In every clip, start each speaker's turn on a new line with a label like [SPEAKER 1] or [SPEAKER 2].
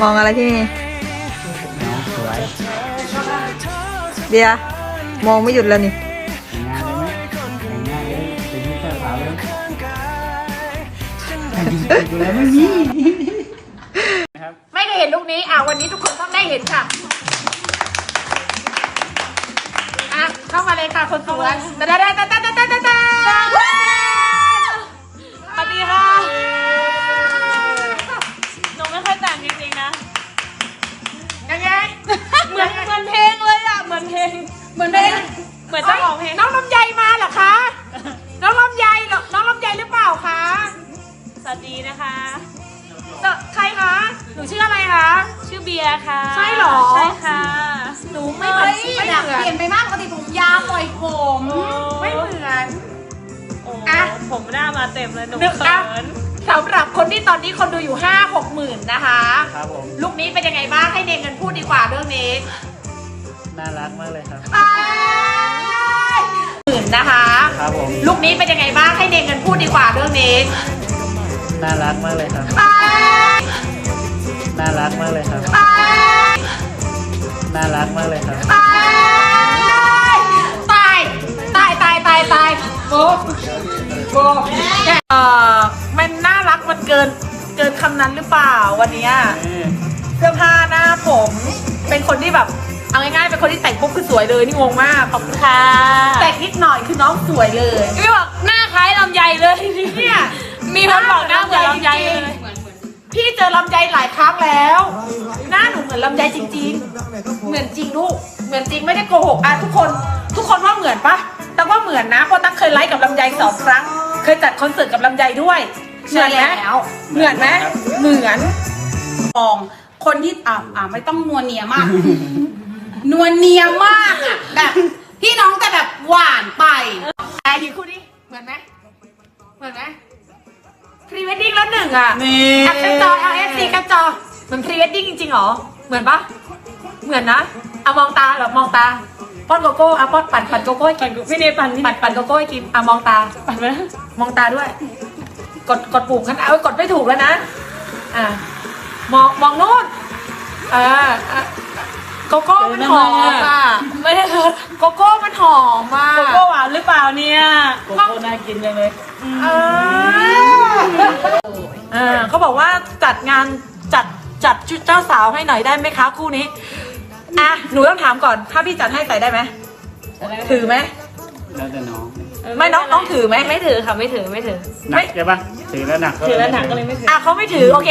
[SPEAKER 1] มองอะไรพี่
[SPEAKER 2] เมย์สวย
[SPEAKER 1] เดียร์มองไม่หยุดแล้วนี่
[SPEAKER 2] ไม่ได้
[SPEAKER 3] เห็นลูกนี้อะวันนี้ทุกคนต้องได้เห็นค่ะอะเข้ามาเลยค่ะคนสวยตาตาตาตาตาตา วัสดีค่ะ
[SPEAKER 4] หนูไม่ค่อยแต่งจริงๆนะ
[SPEAKER 3] ยังไง
[SPEAKER 4] เหมือนเหมือนเพลงเลยอะ เหมือนเพลง
[SPEAKER 3] เหมือนเดิม
[SPEAKER 4] เหมือนเจ้าของเพลง
[SPEAKER 3] น้องลำไยมาเหรอคะ น้องลำไยเหรอ น้องลำไยหรือเปล่าคะ
[SPEAKER 4] สวัสดีนะคะ
[SPEAKER 3] เอ่อใครคะ หนูชื่ออะไรคะ
[SPEAKER 4] ชื่อเบียร์ค่ะ
[SPEAKER 3] ใช่เหรอ
[SPEAKER 4] ใช่ค่ะ
[SPEAKER 3] หนูไม่เหมือนไม่เหมือน
[SPEAKER 5] เปลี่ยนไปมากปกติผมยาวปล่อยผม
[SPEAKER 3] ไม่เหมือน
[SPEAKER 4] โอ้
[SPEAKER 3] อะ
[SPEAKER 4] ผมหน้ามาเต็มเลยหนู
[SPEAKER 3] นึก
[SPEAKER 4] เขิ
[SPEAKER 3] อะ
[SPEAKER 4] น
[SPEAKER 3] สำหรับคนที่ตอนนี้คนดูอยู่ห้าหกหมื่นนะคะ
[SPEAKER 2] ครับผม
[SPEAKER 3] ลูกนี้เป็นยังไงบ้างให้เนเงินพูดดีกว่าเรื่องนี้
[SPEAKER 2] น่ารักมากเลยครับ
[SPEAKER 3] หมื่นนะคะ
[SPEAKER 2] ครับผม
[SPEAKER 3] ลูกนี้เป็นยังไงบ้างให้เนเงินพูดดีกว่าเรื่องนี้
[SPEAKER 2] น่ารักมากเลยครับน่ารักมากเลยครับน่ารักมากเลยครับ
[SPEAKER 3] ตายตายตายตายตายตายโบ โบเอ่อมันน่ารักมันเกินเกินคำนั้นหรือเปล่าวันเนี้ยเสื้อผ้าหน้าผม เป็นคนที่แบบเอาง่ายๆเป็นคนที่แต่งปุ๊บคือสวยเลยนี่งงมาก
[SPEAKER 4] ขอบคุณค่ะ
[SPEAKER 3] แต่งนิดหน่อยคือน้องสวยเลย
[SPEAKER 4] พี่บอกหน้าคล้ายลำไยเลย
[SPEAKER 3] เนี่ย
[SPEAKER 4] มีคนบอกหน้าเหมือนลำไยเลย
[SPEAKER 3] พี่เจอลำไยหลายครั้งแล้ว หน้าหนูเหมือนลำไยจริง ๆ เหมือนจริงลูก เหมือนจริงไม่ได้โกหกอะทุกคน ทุกคนว่าเหมือนปะแต่ว่าเหมือนนะเพราะตั้งเคยไลฟ์กับลำไยสองครั้ง เคยจัดคอนเสิร์ตกับลำไยด้วยเหมือนไหม
[SPEAKER 5] แล้ว
[SPEAKER 3] เหมือนไหมเหมือน
[SPEAKER 5] มองคนที่อ่าอ่าไม่ต้องนวลเนียมากนวลเนียมากอะแบบพี่น้องแต่แบบหวานไป
[SPEAKER 3] ไอ้ทีคู่นี้เหมือนไหมเหมือนไหมพรีเวดดิ้งแล้วหนึ่งอะ
[SPEAKER 2] นี่
[SPEAKER 3] แอปกันจอ LFC กันจอเหมือนพรีเวดดิ้งจริงๆเหรอ เหมือนปะ เหมือนนะเอามองตาเหรอมองตาป้อนโกโก้เอาป้อนปั่นปั่นโกโก้ให้กิน
[SPEAKER 4] พี่เนปันพี่
[SPEAKER 3] ปั่นปั่นโกโก้ให้กินเอามองตา
[SPEAKER 4] ปันไหม
[SPEAKER 3] มองตาด้วย กดกดปุ่มขันเอากดไม่ถูกแล้วนะ อะมองมองนู่นอ่าอะโกโก้มันหอมอะ
[SPEAKER 4] ไม่ได้ค่ะ
[SPEAKER 3] โกโก้มันหอมอะ
[SPEAKER 4] โกโก้หวานหรือเปล่าเนี่ย
[SPEAKER 2] โกโก้น่ากินจังเลย
[SPEAKER 3] อ่าอ่าเขาบอกว่าจัดงานจัดจัดชุดเจ้าสาวให้หน่อยได้ไหมคะคู่นี้ อะหนูต้องถามก่อน ถ้าพี่จัดให้ใส่ได้ไหมถือไหม
[SPEAKER 2] แล้วแต่น้อง
[SPEAKER 3] ไม่น้องน้องถือไหม
[SPEAKER 4] ไม่ถือค่ะไม่ถือไม่ถือ
[SPEAKER 2] หนักใช่ปะถือแล้วหนัก
[SPEAKER 4] ถือแล้วหนักก็เลยไม่ถือ
[SPEAKER 3] อะเขาไม่ถือโอเค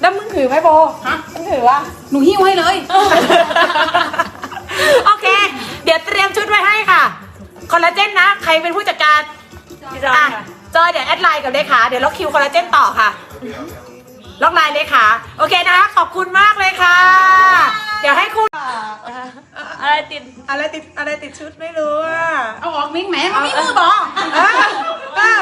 [SPEAKER 3] แล้วมึงถือไหมโบ
[SPEAKER 5] ฮะ
[SPEAKER 3] มึงถือวะ
[SPEAKER 5] หนูหิ้วให้เลย
[SPEAKER 3] โอเค เดี๋ยวเตรียมชุดไว้ให้ค่ะคอลลาเจนนะ ใครเป็นผู้จัดการ
[SPEAKER 4] พี่จอย
[SPEAKER 3] อะ
[SPEAKER 4] ค่ะ
[SPEAKER 3] จอยเดี๋ยวแอดไลน์กับเลขาเดี๋ยวล็อกคิวคอลลาเจนต่อค่ะ ล็อกไลน์เลขาโอเคนะคะขอบคุณมากเลยค่ะ เดี๋ยวให้คุณ
[SPEAKER 4] อะไรติด
[SPEAKER 3] อะไรติดอะไรติดชุดไม่รู้อะ
[SPEAKER 5] เอาออกมิ้งแหมมันมีมือบอก
[SPEAKER 3] เอ้ยเอ้ย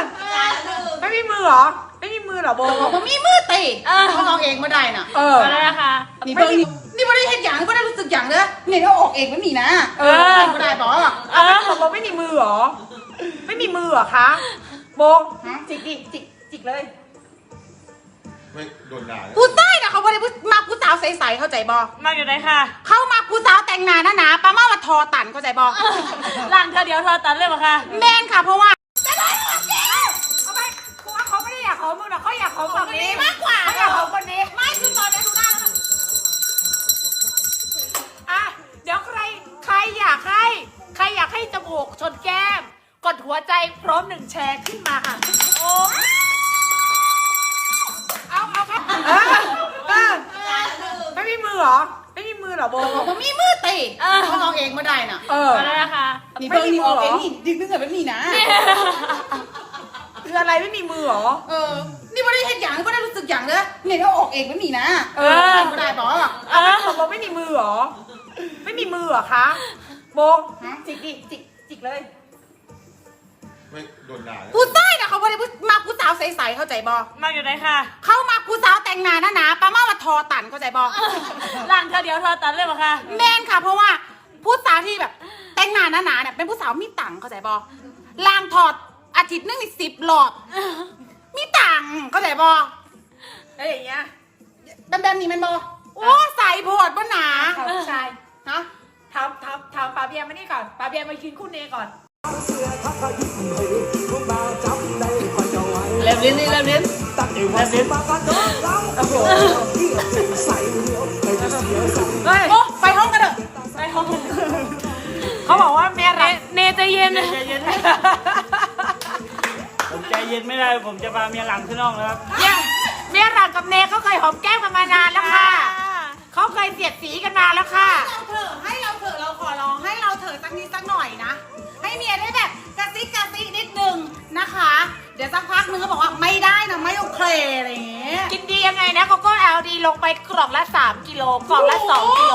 [SPEAKER 3] ไม่มีมือเหรอ ไม่มีมือเหรอโบ
[SPEAKER 5] บอกมันมีมือตีเขาเอาเองมาได้น่ะ
[SPEAKER 3] เออ
[SPEAKER 4] อะไรนะคะ
[SPEAKER 5] นี่เพิ่งนี่นี่ไม่ได้เห็นอย่างไม่ได้รู้สึกอย่างเด้อเนี่ยเอาออกเองไม่มีนะ
[SPEAKER 3] เออ
[SPEAKER 5] ไม่ได้บอก
[SPEAKER 3] เอาไม่บอกโบไม่มีมือเหรอไม่มีมือเหรอคะโบจิกดิจิกจิกเลย
[SPEAKER 6] ไม่โดนด่าเลย
[SPEAKER 5] ผู้ใต้น่ะเขาไม่ได้มาผู้สาวใสๆเข้าใจบอ
[SPEAKER 4] มาอยู่ไหนค่ะ
[SPEAKER 5] เข้ามาผู้สาวแต่งหน้าหนาๆป้ามาว่าทอตันเข้าใจบอ
[SPEAKER 4] หลังเธอเดียวเธอตัดเลยเหรอคะ
[SPEAKER 5] แมนค่ะเพราะว่า
[SPEAKER 3] เอาไปคือว่าเขาไม่ได้อยากขอมึงหรอกเขาอยากขอฝั่งนี้
[SPEAKER 5] มากกว่า
[SPEAKER 3] เขาอยากขอคนนี้
[SPEAKER 5] ไม่คือตอนนี้ดูหน้าแล้ว
[SPEAKER 3] อะเดี๋ยวใครใครอยากให้ ใครอยากให้จมูกชนแก้ม กดหัวใจพร้อมหนึ่งแชร์ขึ้นมาค่ะ โอ้เเหรอ ไม่มีมือเหรอโบ
[SPEAKER 5] บอกมันมีมือตีเขาเอาเองมาได้น่ะ
[SPEAKER 3] เออ
[SPEAKER 4] อะไรนะคะ
[SPEAKER 5] นี่เพิ่งนี่ออกเองนี่ดึงดึงแบบนี้นะ
[SPEAKER 3] คืออะไรไม่มีมือเหรอ
[SPEAKER 5] เออ นี่ไม่ได้เห็นอย่างไม่ได้รู้สึกอย่างเด้อเนี่ยเอาออกเองแบบนี้นะ
[SPEAKER 3] เออ
[SPEAKER 5] ไม่ได้บอก
[SPEAKER 3] เอาไม่บอกโบไม่มีมือเหรอ ไม่มีมือเหรอคะ โบจิกดิจิกจิกเลย
[SPEAKER 6] ไม่โดนด่าเลย
[SPEAKER 5] ผู้ใต้น่ะเขาไม่ได้มาผู้สาวใสๆเข้าใจบอ
[SPEAKER 4] มาอยู่ไหนค่ะ
[SPEAKER 5] เข้ามาผู้สาวแต่งหน้าหนาๆป้ามาว่าทอตันเข้าใจบอ
[SPEAKER 4] หลังเธอเดียวเธอตัดเลยเหรอคะ
[SPEAKER 5] แมนค่ะ เพราะว่าผู้สาวที่แบบแต่งหน้าหนาๆเนี่ยเป็นผู้สาวมีตังค์เข้าใจบอลางถอดอาทิตย์หนึงนี่สิบหลอดมีตังค์ก็ได้บอ
[SPEAKER 3] แล้วอย่างเงี้ย
[SPEAKER 5] แบบแบบนี้แมันบอโอ้ใส่โพดบ่หนา
[SPEAKER 3] ถามผู้ชาย
[SPEAKER 5] ฮะ
[SPEAKER 3] ถามถามถามปาเบียร์มานี่ก่อนปาเบียร์มาคินคู่เนก่อน
[SPEAKER 4] เล็บลิ้นนี่เล็บลิ้นเล็บลิ้น
[SPEAKER 3] เฮ้ย
[SPEAKER 5] โอ้ไปห้องกันเถอะ
[SPEAKER 4] ไปห้อง
[SPEAKER 3] เขาบอกว่าเมีย
[SPEAKER 4] เน
[SPEAKER 3] รัก
[SPEAKER 4] เนใจเย็น
[SPEAKER 2] ใจเย็นผมใจเย็นไม่ได้ผมจะพาเมียหลังขึ้นห้องแล้วครับ
[SPEAKER 3] เนี่ยเมียรักกับเนเขาเคยหอมแก้มกันมานานแล้วค่ะ เขาเคยเสียดสีกันมาแล้วค่ะ
[SPEAKER 5] เราเถอะให้เราเถอะเราขอร้องให้เราเถอะสักนิดสักหน่อยนะ ให้เมียได้แบบกระซิกกระซิกนิดนึงนะคะ เดี๋ยวสักพักนึงก็บอกว่าไม่ได้นะไม่โอเคอะไรอย่างเงี้ย
[SPEAKER 3] กินดียังไงนะโกโก้เอลดีลงไปกล่องละ 3 กิโลกล่องละ 2 กิโล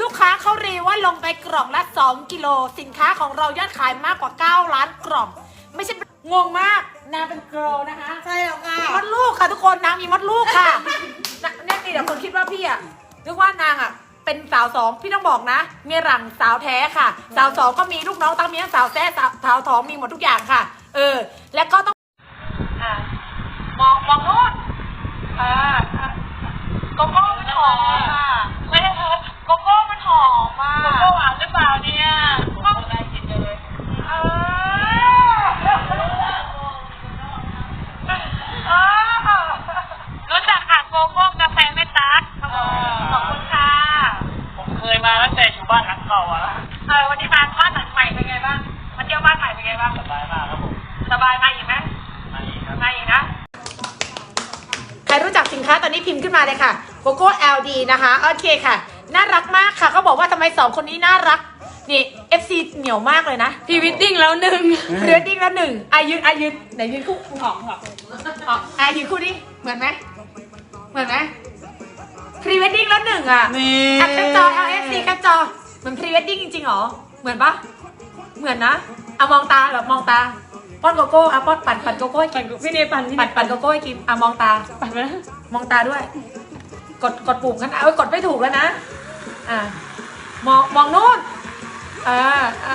[SPEAKER 3] ลูกค้าเขารีว่าลงไปกล่องละ 2 กิโล สินค้าของเรายอดขายมากกว่า 9 ล้านกล่อง ไม่ใช่งงมากนางเป็นเกิร์ลนะคะ
[SPEAKER 5] ใช่แล้วค่ะ
[SPEAKER 3] มดลูกค่ะทุกคนนางมีมดลูกค่ะนะเนี่ยมีแต่คนคิดว่าพี่อะนึกว่านางอะ เป็นสาวสองพี่ต้องบอกนะ เมียหลังสาวแท้ค่ะ สาวสองก็มีลูกน้องตั้งเมียสาวแท้สาวสาวท้องมีหมดทุกอย่างค่ะ เออ แล้วก็ต้องอ่ามองมองโน่นอ่าอ่าโกโก้มันหอมอะไม่ได้โกโก้มันหอมอะโกโก้หวานหรือเปล่าเนี่ยก็ได้กินเลยเออ รู้จักค่ะโกโก้กาแฟไม่ตักครับผมขอบคุณค่ะ
[SPEAKER 2] ผ มเคยมาตั้งแต่อยู่บ้านหลังเก่าอะ
[SPEAKER 3] เออวันนี้มาบ้านหลังใหม่เป็นไงบ้างมาเที่ยวบ้านใหม่เป็นไงบ้าง
[SPEAKER 2] สบายมากครับผม
[SPEAKER 3] สบายมาอีกไหม
[SPEAKER 2] มาอีกครับ
[SPEAKER 3] มาอีกนะใครรู้จักสินค้าตอนนี้พิมพ์ขึ้นมาเลยค่ะโกโก้ LD นะคะโอเคค่ะ น่ารักมากค่ะเขาบอกว่าทำไมสองคนนี้น่ารักนี่ FC เหนียวมากเลยนะ
[SPEAKER 4] พรีวิดดิ้งแล้วหนึ่ง
[SPEAKER 3] เรือดิ้งละหนึ่งอายืนอายืนไหนยืนคู่หอมหอมหอมอายืนคู่ดิเหมือนไหมเหมือนไหม พรีเวดดิ้งแล้วหนึ่งอะ
[SPEAKER 2] นี่
[SPEAKER 3] แอปแคปจอ LFC แคปจอเหมือนพรีเวดดิ้งจริงๆเหรอ เหมือนปะเหมือนนะเอามองตาแบบมองตาป้อนโกโก้เอาป้อนปั่นปั่นโกโก้ให้กิน
[SPEAKER 4] พี่เนปันพี่
[SPEAKER 3] ปั่นปั่นโกโก้ให้กินอะมองตา
[SPEAKER 4] ปั่นไปนะ
[SPEAKER 3] มองตาด้วย กดกดปุ่มกันนะเอ้ยกดไม่ถูกแล้วนะอะมองมองนู่นอ่าอะ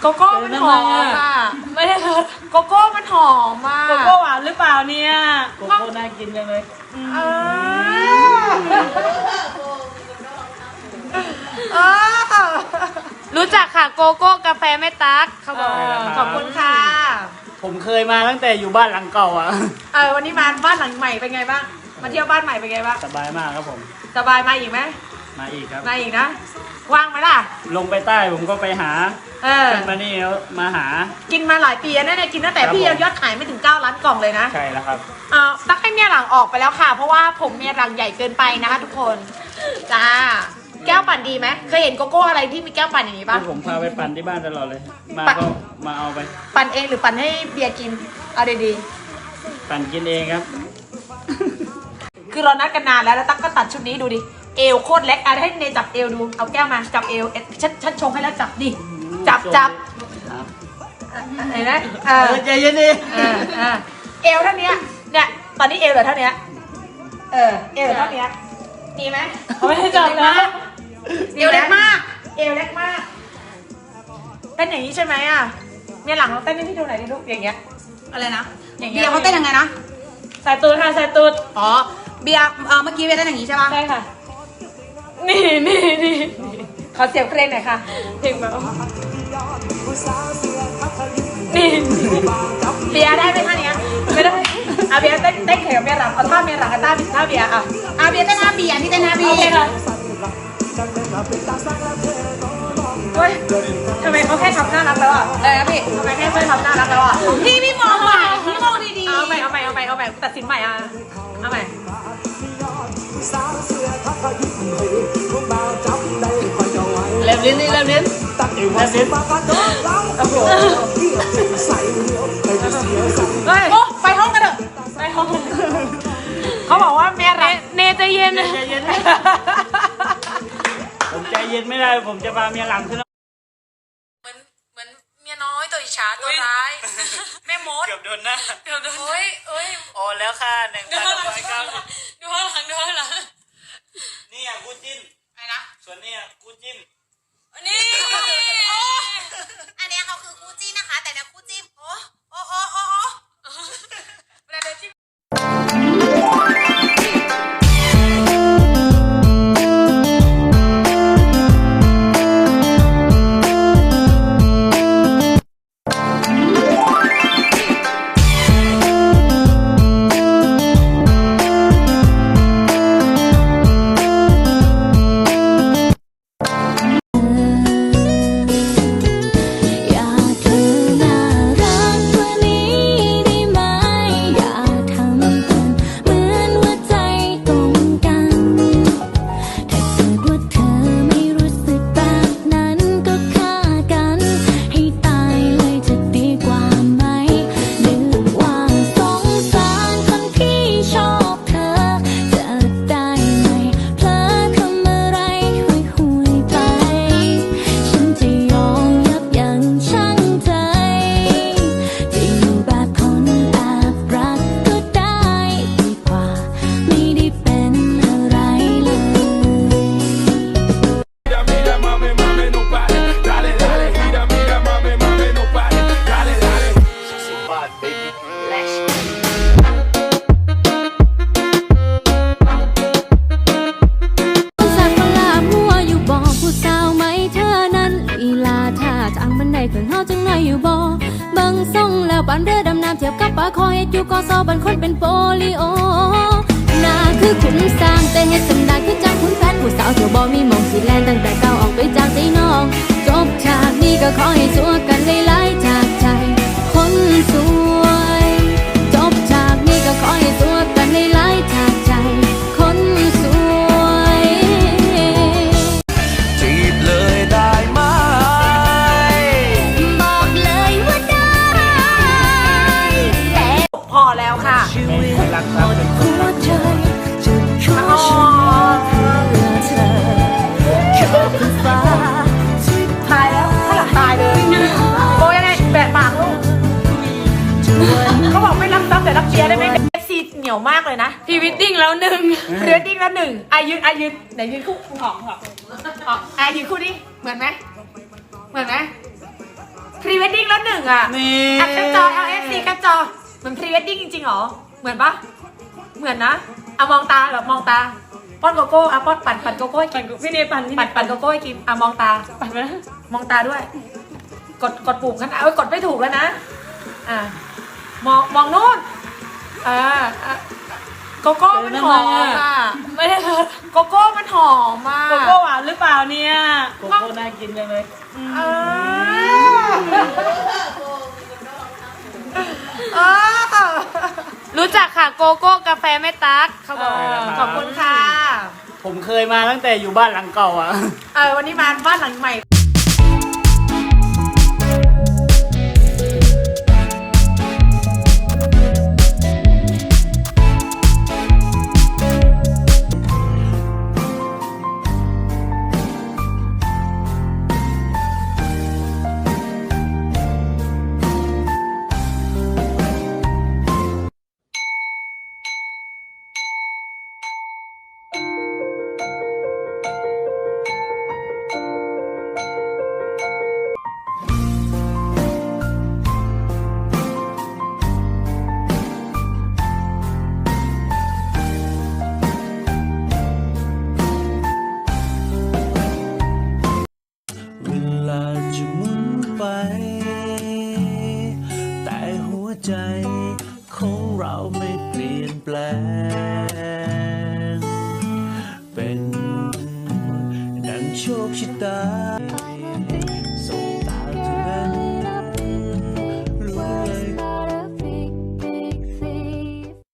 [SPEAKER 3] โกโก้มันหอมอะ
[SPEAKER 4] ไม่ได้ค่ะ
[SPEAKER 3] โกโก้มันหอมมาก
[SPEAKER 4] โกโก้หวานหรือเปล่าเนี่ย
[SPEAKER 2] โกโก้น่ากินจังเลย
[SPEAKER 3] เออ เออ
[SPEAKER 4] รู้จักค่ะโกโก้กาแฟไม่ตักเขาบอก
[SPEAKER 3] ขอบคุณค่ะ
[SPEAKER 2] ผมเคยมาตั้งแต่อยู่บ้านหลังเก่าอะ
[SPEAKER 3] เออวันนี้มาบ้านหลังใหม่เป็นไงบ้าง มาเที่ยวบ้านใหม่เป็นไงบ้าง
[SPEAKER 2] สบายมากครับผม
[SPEAKER 3] สบายมาอีกไหม
[SPEAKER 2] มาอีกครับ
[SPEAKER 3] มาอีกนะ ว่างไหมล่ะ
[SPEAKER 2] ลงไปใต้ผมก็ไปหา
[SPEAKER 3] เออ
[SPEAKER 2] ขึ้นมานี่แล้วมาหา
[SPEAKER 3] กินมาหลายปีแล้วเนี่ยกินตั้งแต่
[SPEAKER 2] ครับ
[SPEAKER 3] พี่
[SPEAKER 2] ผม
[SPEAKER 3] ยังยอดขายไม่ถึง9ล้านกล่องเลยนะ
[SPEAKER 2] ใช่แล้วครับ
[SPEAKER 3] อ่าตักให้เมียหลังออกไปแล้วค่ะ เพราะว่าผมเมียหลังใหญ่เกินไปนะคะทุกคนจ้าแก้วปั่นดีไหมเคยเห็นโกโก้อะไรที่มีแก้วปั่นอย่างนี้ป่ะ
[SPEAKER 2] ผมพาไปปั่นที่บ้านตลอดเลย มา
[SPEAKER 3] ปั่น
[SPEAKER 2] ก็มาเอาไป
[SPEAKER 3] ปั่นเองหรือปั่นให้เบียร์กินเอาดี
[SPEAKER 2] ปั่นกินเองครับ
[SPEAKER 3] ๆคือเรานัดกันนานแล้วแล้วตั๊กก็ตัดชุดนี้ดูดิ เอวโคตรเล็กอะให้เนจับเอวดู เอาแก้วมาจับเอวเอ๊ะฉันฉันชงให้แล้วจับดิ จับจับเห็นไหมเอ
[SPEAKER 2] เอ
[SPEAKER 3] อ
[SPEAKER 2] อใจเย็นดิ
[SPEAKER 3] เออเออเอวเท่านี้เนี่ยตอนนี้เอวเหลือเท่านี้เออเอวเหลือเท่านี้ดีไหม
[SPEAKER 4] เขาไม่ให้จับนะ
[SPEAKER 5] เอวเล็กมาก
[SPEAKER 3] เอวเล็กมากเต้นอย่างนี้ใช่ไหมอะเมียหลังเราเต้นให้พี่ดูหน่อยดิลูกอย่างเงี้ย
[SPEAKER 5] อะไรนะ
[SPEAKER 3] อย่างเงี้
[SPEAKER 5] เบี
[SPEAKER 3] ย
[SPEAKER 5] ยร์เขาเต้นยังไงนะ
[SPEAKER 4] ใส่ตูดค่ะใส่ตูด
[SPEAKER 5] อ๋อเบียร์เอ่อเมื่อกี้เบียร์เต้นอย่างนี้ใช่ปะ
[SPEAKER 4] ใช่ค่ะ นี่นี่นี่
[SPEAKER 3] ขอเสียงเพลงหน่อยค่ะ
[SPEAKER 4] เพลงแบบนี่
[SPEAKER 3] เบียร์ได้ไหมท่านี้ไม่ได้อะเบียร์เต้นเต้นแข่งกับเมียหลังเอาท่าเมียหลังกับท่าท่าเบียร์อะ
[SPEAKER 5] อะเบียร์เต้นหน้าเบียร์พี่เต้นหน้าเบีย
[SPEAKER 4] โอ
[SPEAKER 5] ร์
[SPEAKER 4] เคค่ะ
[SPEAKER 3] เฮ้ยทำไมเขาแค่ทำน่ารักแล้วอะ
[SPEAKER 5] เลยนะพี่
[SPEAKER 3] ทำไมแค่เพื่อนทำน่ารักแล้วอะ
[SPEAKER 5] พี่พี่มองใหม่พี่มองดี
[SPEAKER 3] เอาใหม่เอาใหม่เอาใหม่เอาใหม่ตัดสินใหม่อะเอาใหม่
[SPEAKER 4] เล็บลิ้นนี่เล็บลิ้น
[SPEAKER 2] เล็บลิ้น
[SPEAKER 3] โอ้โหเฮ้ย
[SPEAKER 5] ๆโอ้ไปห้องกันเถอะ
[SPEAKER 4] ไปห้อง
[SPEAKER 3] เขาบอกว่าเมีย
[SPEAKER 4] เน
[SPEAKER 3] รัก
[SPEAKER 4] เนใจเย็น
[SPEAKER 2] ใจเย็นดิผมใจเย็นไม่ได้ผมจะพาเมียหลังขึ้นห้อง
[SPEAKER 3] เหมือนเหมือนเมียน้อยตัวอิจฉาตัวร้ายแม่มด
[SPEAKER 2] เกือบโดนหน้า
[SPEAKER 4] เดี๋ยวดู
[SPEAKER 3] โอ้ยโอ้ย
[SPEAKER 2] โอ้แล้วค่ะหนึ่งพันร้อยเก้าสิบ
[SPEAKER 4] ดูข้างหลังดูข้างหลัง
[SPEAKER 2] นี่อะกูจิ้น
[SPEAKER 5] อะไรนะ
[SPEAKER 2] ส่วนนี่อะกูจิ้ม
[SPEAKER 7] นี่ อันเนี้ยเขาคือคู่จิ้นนะคะ แต่เนี่ยคู่จิ้นโอ้โอ้โอ้โอ้โอ้เวลาเดินจิ้ม
[SPEAKER 8] รักครับเป็นหัวใจจะขอฉันเพื่อเธอขอบคุณฟ้าที่
[SPEAKER 3] ตายแล้วถ้าหลังตายเลยโบยังไงแบกปากลูกเขาบอกไม่รับซับแต่รับเชียร์ได้ไหมเอฟซีเหนียวมากเลยนะ
[SPEAKER 4] พรีวิดดิ้งแล้วหนึ่ง
[SPEAKER 3] เรือดิ้งแล้วหนึ่งอายืนอายืนไหนยืนคู่ออกออกออกอายืนคู่ดิเหมือนไหมเหมือนไหมพรีเวดดิ้งแล้วหนึ่งอะ
[SPEAKER 2] นี่
[SPEAKER 3] อัดกระจอ LFC กระจอเหมือนพรีเวดดิ้งจริงๆเหรอ เหมือนปะเหมือนนะเอามองตาแบบมองตา ป้อนโกโก้อะป้อนปั่นปั่นโกโก้ให้กิน
[SPEAKER 4] พี่เนปันพี่
[SPEAKER 3] ปั่นปั่นโกโก้ให้กินอะมองตา
[SPEAKER 4] ปันไปแล้ว
[SPEAKER 3] มองตาด้วย กดกดปุ่มกันนะเอ้ยกดไม่ถูกแล้วนะ อะมองมองนู่นอ่าอะโกโก้มันหอมอะ
[SPEAKER 4] ไม่ได้ค่ะ
[SPEAKER 3] โกโก้มันหอมอะ
[SPEAKER 4] โกโก้หวานหรือเปล่าเนี่ย
[SPEAKER 2] โกโก้น่ากินจังเลย
[SPEAKER 3] อ่าอ่
[SPEAKER 4] โกโก้กาแฟแม่ตั๊กเขาบอก
[SPEAKER 3] ขอบคุณค่ะ
[SPEAKER 2] ผมเคยมาตั้งแต่อยู่บ้านหลังเก่าอะ
[SPEAKER 3] เออวันนี้มาบ้านหลังใหม่